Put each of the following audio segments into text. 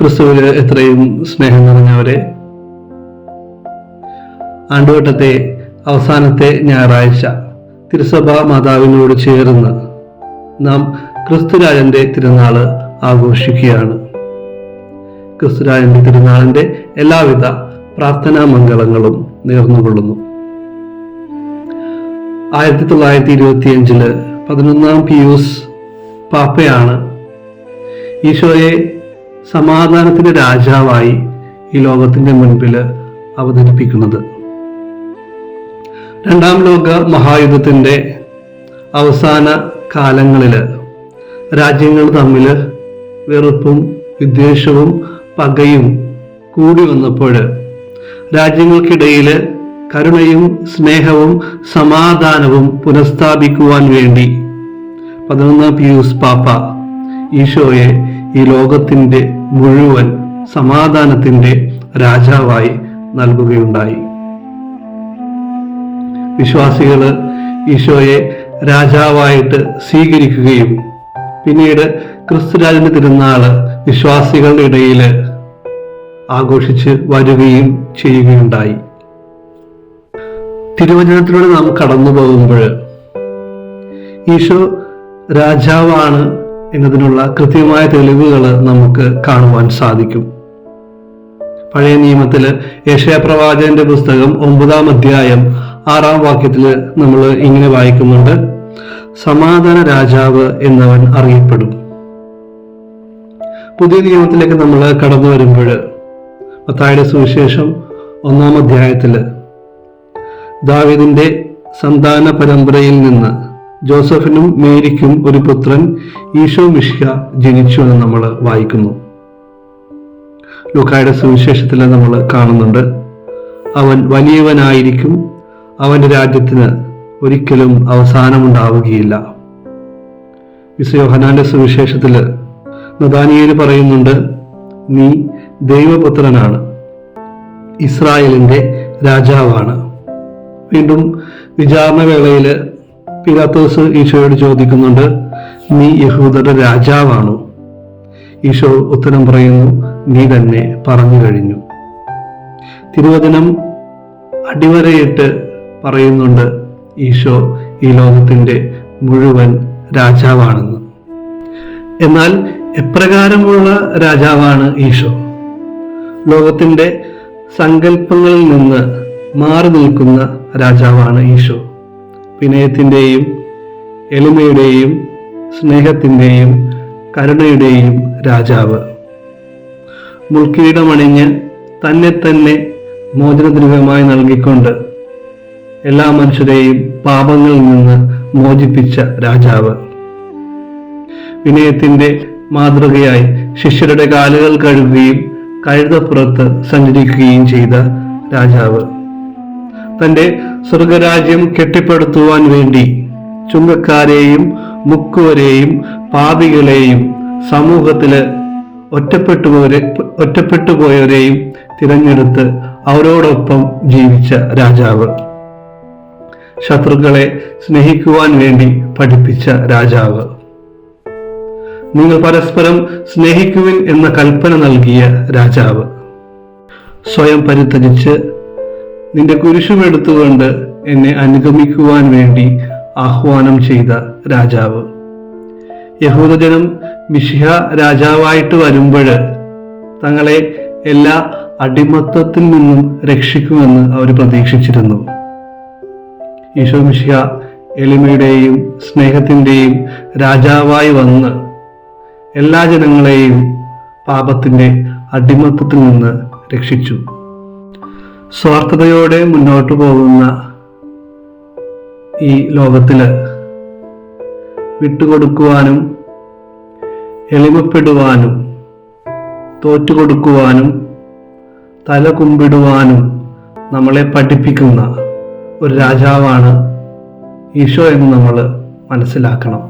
ക്രിസ്തുവിൽ എത്രയും സ്നേഹം നിറഞ്ഞവരെ ആണ്ടുവട്ടത്തെ അവസാനത്തെ ഞായറാഴ്ച തിരുസഭ മാതാവിനോട് ചേർന്ന് നാം ക്രിസ്തുരാജന്റെ തിരുനാൾ ആഘോഷിക്കുകയാണ്. ക്രിസ്തുരാജന്റെ തിരുനാളിന്റെ എല്ലാവിധ പ്രാർത്ഥനാ മംഗളങ്ങളും നേർന്നുകൊള്ളുന്നു. ആയിരത്തി തൊള്ളായിരത്തി ഇരുപത്തിയഞ്ചിൽ പതിനൊന്നാം പിയൂസ് പാപ്പയാണ് ഈശോയെ സമാധാനത്തിന്റെ രാജാവായി ഈ ലോകത്തിന്റെ മുൻപിൽ അവതരിപ്പിക്കുന്നത്. രണ്ടാം ലോക മഹായുദ്ധത്തിന്റെ അവസാന കാലങ്ങളിൽ രാജ്യങ്ങൾ തമ്മിൽ വെറുപ്പും വിദ്വേഷവും പകയും കൂടി വന്നപ്പോൾ രാജ്യങ്ങൾക്കിടയിൽ കരുണയും സ്നേഹവും സമാധാനവും പുനഃസ്ഥാപിക്കുവാൻ വേണ്ടി പതിനൊന്നാം പിയൂസ് പാപ്പ ഈശോയെ ഈ ലോകത്തിന്റെ മുഴുവൻ സമാധാനത്തിന്റെ രാജാവായി നൽകുകയുണ്ടായി. വിശ്വാസികൾ ഈശോയെ രാജാവായിട്ട് സ്വീകരിക്കുകയും പിന്നീട് ക്രിസ്തുരാജന്റെ തിരുനാൾ വിശ്വാസികളുടെ ഇടയിൽ ആഘോഷിച്ച് വരികയും ചെയ്യുകയുണ്ടായി. തിരുവചനത്തിലൂടെ നാം കടന്നു പോകുമ്പോൾ ഈശോ രാജാവാണ് എന്നതിനുള്ള കൃത്യമായ തെളിവുകൾ നമുക്ക് കാണുവാൻ സാധിക്കും. പഴയ നിയമത്തിൽ യേശയ പ്രവാചകന്റെ പുസ്തകം ഒമ്പതാം അധ്യായം ആറാം വാക്യത്തിൽ നമ്മൾ ഇങ്ങനെ വായിക്കുന്നുണ്ട്. സമാധാന രാജാവ് എന്നവൻ അറിയപ്പെടും. പുതിയ നിയമത്തിലേക്ക് നമ്മൾ കടന്നു വരുമ്പോൾ മത്തായുടെ സുവിശേഷം ഒന്നാം അധ്യായത്തിൽ ദാവിദിന്റെ സന്താന പരമ്പരയിൽ നിന്ന് ജോസഫിനും മേരിക്കും ഒരു പുത്രൻ ഈശോ മിഷ്ക ജനിച്ചു എന്ന് നമ്മൾ വായിക്കുന്നു. ലുക്കായുടെ സുവിശേഷത്തിൽ നമ്മൾ കാണുന്നുണ്ട്. അവൻ വലിയവനായിരിക്കും. അവന്റെ രാജ്യത്തിന് ഒരിക്കലും അവസാനമുണ്ടാവുകയില്ല. വിശ്വയോഹനാന്റെ സുവിശേഷത്തിൽ നദാനിയേൽ പറയുന്നുണ്ട് നീ ദൈവപുത്രനാണ്. ഇസ്രായേലിന്റെ രാജാവാണ്. വീണ്ടും വിചാരണ വേളയിൽ പിലാത്തോസ് ഈശോയോട് ചോദിക്കുന്നുണ്ട് നീ യഹൂദരുടെ രാജാവാണോ? ഈശോ ഉത്തരം പറയുന്നു നീ തന്നെ പറഞ്ഞു കഴിഞ്ഞു. തിരുവചനം അടിവരയിട്ട് പറയുന്നുണ്ട് ഈശോ ഈ ലോകത്തിന്റെ മുഴുവൻ രാജാവാണെന്ന്. എന്നാൽ എപ്രകാരമുള്ള രാജാവാണ് ഈശോ? ലോകത്തിന്റെ സങ്കല്പങ്ങളിൽ നിന്ന് മാറി നിൽക്കുന്ന രാജാവാണ് ഈശോ. വിനയത്തിന്റെയും എളിമയുടെയും സ്നേഹത്തിന്റെയും കരുണയുടെയും രാജാവ്. മുൾക്കിരീടമണിഞ്ഞ് തന്നെ തന്നെ മോചനദ്രവ്യമായി നൽകിക്കൊണ്ട് എല്ലാ മനുഷ്യരെയും പാപങ്ങളിൽ നിന്ന് മോചിപ്പിച്ച രാജാവ്. വിനയത്തിന്റെ മാതൃകയായി ശിഷ്യരുടെ കാലുകൾ കഴുകുകയും കഴുതപ്പുറത്ത് സഞ്ചരിക്കുകയും ചെയ്ത രാജാവ്. തന്റെ സ്വർഗരാജ്യം കെട്ടിപ്പടുത്തുവാൻ വേണ്ടി ചുങ്കക്കാരെയും മുക്കുവരെയും പാപികളെയും സമൂഹത്തിൽ ഒറ്റപ്പെട്ടുപോരെ ഒറ്റപ്പെട്ടുപോയവരെയും തിരഞ്ഞെടുത്ത് അവരോടൊപ്പം ജീവിച്ച രാജാവ്. ശത്രുക്കളെ സ്നേഹിക്കുവാൻ വേണ്ടി പഠിപ്പിച്ച രാജാവ്. നിങ്ങൾ പരസ്പരം സ്നേഹിക്കുവിൻ എന്ന കൽപ്പന നൽകിയ രാജാവ്. സ്വയം പരിത്യജിച്ച് നിന്റെ കുരിശുമെടുത്തുകൊണ്ട് എന്നെ അനുഗമിക്കുവാൻ വേണ്ടി ആഹ്വാനം ചെയ്ത രാജാവ്. യഹൂദജനം മിഷിഹ രാജാവായിട്ട് വരുമ്പോൾ തങ്ങളെ എല്ലാ അടിമത്തത്തിൽ നിന്നും രക്ഷിക്കുമെന്ന് അവർ പ്രതീക്ഷിച്ചിരുന്നു. ഈശോ മിഷിഹ എളിമയുടെയും സ്നേഹത്തിന്റെയും രാജാവായി വന്ന് എല്ലാ ജനങ്ങളെയും പാപത്തിന്റെ അടിമത്തത്തിൽ നിന്ന് രക്ഷിച്ചു. സ്വാർത്ഥതയോടെ മുന്നോട്ട് പോകുന്ന ഈ ലോകത്തിൽ വിട്ടുകൊടുക്കുവാനും എളിമപ്പെടുവാനും തോറ്റുകൊടുക്കുവാനും തല കുമ്പിടുവാനും നമ്മളെ പഠിപ്പിക്കുന്ന ഒരു രാജാവാണ് ഈശോ എന്ന് നമ്മൾ മനസ്സിലാക്കണം.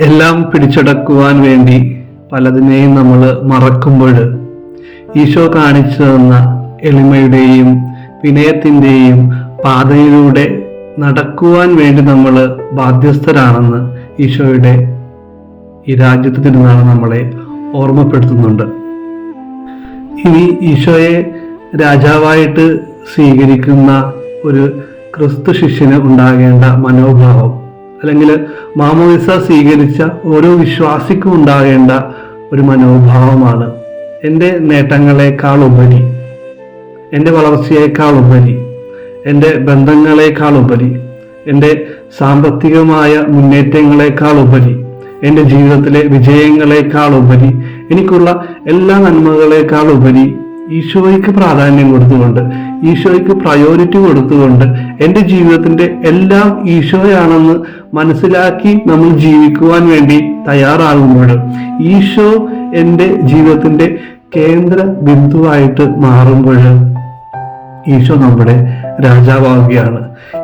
എല്ലാം പിടിച്ചടക്കുവാൻ വേണ്ടി പലതിനെയും നമ്മൾ മറക്കുമ്പോൾ ഈശോ കാണിച്ചു തന്ന എളിമയുടെയും വിനയത്തിന്റെയും പാതയിലൂടെ നടക്കുവാൻ വേണ്ടി നമ്മൾ ബാധ്യസ്ഥരാണെന്ന് ഈശോയുടെ ഈ രാജ്യത്ത് തിരുനാൾ നമ്മളെ ഓർമ്മപ്പെടുത്തുന്നുണ്ട്. ഇനി ഈശോയെ രാജാവായിട്ട് സ്വീകരിക്കുന്ന ഒരു ക്രിസ്തു ശിഷ്യന് ഉണ്ടാകേണ്ട മനോഭാവം അല്ലെങ്കിൽ മാമോദിസ സ്വീകരിച്ച ഓരോ വിശ്വാസിക്കും ഉണ്ടാകേണ്ട ഒരു മനോഭാവമാണ് എന്റെ നേട്ടങ്ങളെക്കാൾ ഉപരി. എന്റെ വളർച്ചയേക്കാൾ ഉപരി എന്റെ ബന്ധങ്ങളെക്കാൾ ഉപരി എന്റെ സാമ്പത്തികമായ മുന്നേറ്റങ്ങളെക്കാൾ ഉപരി എന്റെ ജീവിതത്തിലെ വിജയങ്ങളെക്കാൾ ഉപരി എനിക്കുള്ള എല്ലാ നന്മകളെക്കാൾ ഉപരി ഈശോയ്ക്ക് പ്രാധാന്യം കൊടുത്തുകൊണ്ട് ഈശോയ്ക്ക് പ്രയോറിറ്റി കൊടുത്തുകൊണ്ട് എന്റെ ജീവിതത്തിന്റെ എല്ലാം ഈശോയാണെന്ന് മനസ്സിലാക്കി നമ്മൾ ജീവിക്കുവാൻ വേണ്ടി തയ്യാറാകുമ്പോൾ ഈശോ എന്റെ ജീവിതത്തിന്റെ കേന്ദ്ര ബിന്ദുവായിട്ട് മാറുമ്പോൾ ഈശോ നമ്മുടെ രാജാവാകുകയാണ്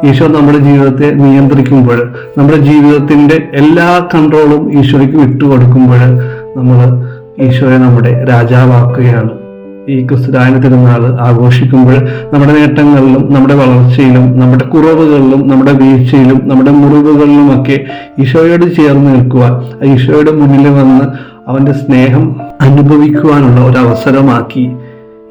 ഈശോ നമ്മുടെ ജീവിതത്തെ നിയന്ത്രിക്കുമ്പോൾ നമ്മുടെ ജീവിതത്തിന്റെ എല്ലാ കൺട്രോളും ഈശോയ്ക്ക് വിട്ടുകൊടുക്കുമ്പോൾ നമ്മൾ ഈശോയെ നമ്മുടെ രാജാവാക്കുകയാണ്. ഈ ക്രിസ്തുരായന തിരുനാൾ ആഘോഷിക്കുമ്പോൾ നമ്മുടെ നേട്ടങ്ങളിലും നമ്മുടെ വളർച്ചയിലും നമ്മുടെ കുറവുകളിലും നമ്മുടെ വീഴ്ചയിലും നമ്മുടെ മുറിവുകളിലുമൊക്കെ ഈശോയോട് ചേർന്ന് നിൽക്കുവാൻ ഈശോയുടെ മുന്നിൽ വന്ന് അവന്റെ സ്നേഹം അനുഭവിക്കുവാനുള്ള ഒരു അവസരമാക്കി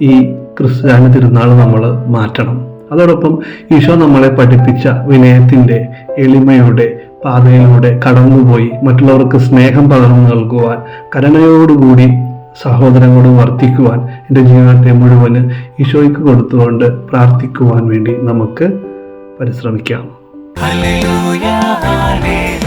ഈ ക്രിസ്ത്യാനി തിരുനാൾ നമ്മൾ മാറ്റണം അതോടൊപ്പം ഈശോ നമ്മളെ പഠിപ്പിച്ച വിനയത്തിന്റെ എളിമയുടെ പാതയിലൂടെ കടന്നുപോയി മറ്റുള്ളവർക്ക് സ്നേഹം പകർന്നു നൽകുവാൻ കരുണയോടുകൂടി സഹോദരങ്ങളോട് വർത്തിക്കുവാൻ എന്റെ ജീവിതത്തെ മുഴുവൻ ഈശോയ്ക്ക് കൊടുത്തുകൊണ്ട് പ്രാർത്ഥിക്കുവാൻ വേണ്ടി നമുക്ക് പരിശ്രമിക്കാം Hallelujah, hallelujah.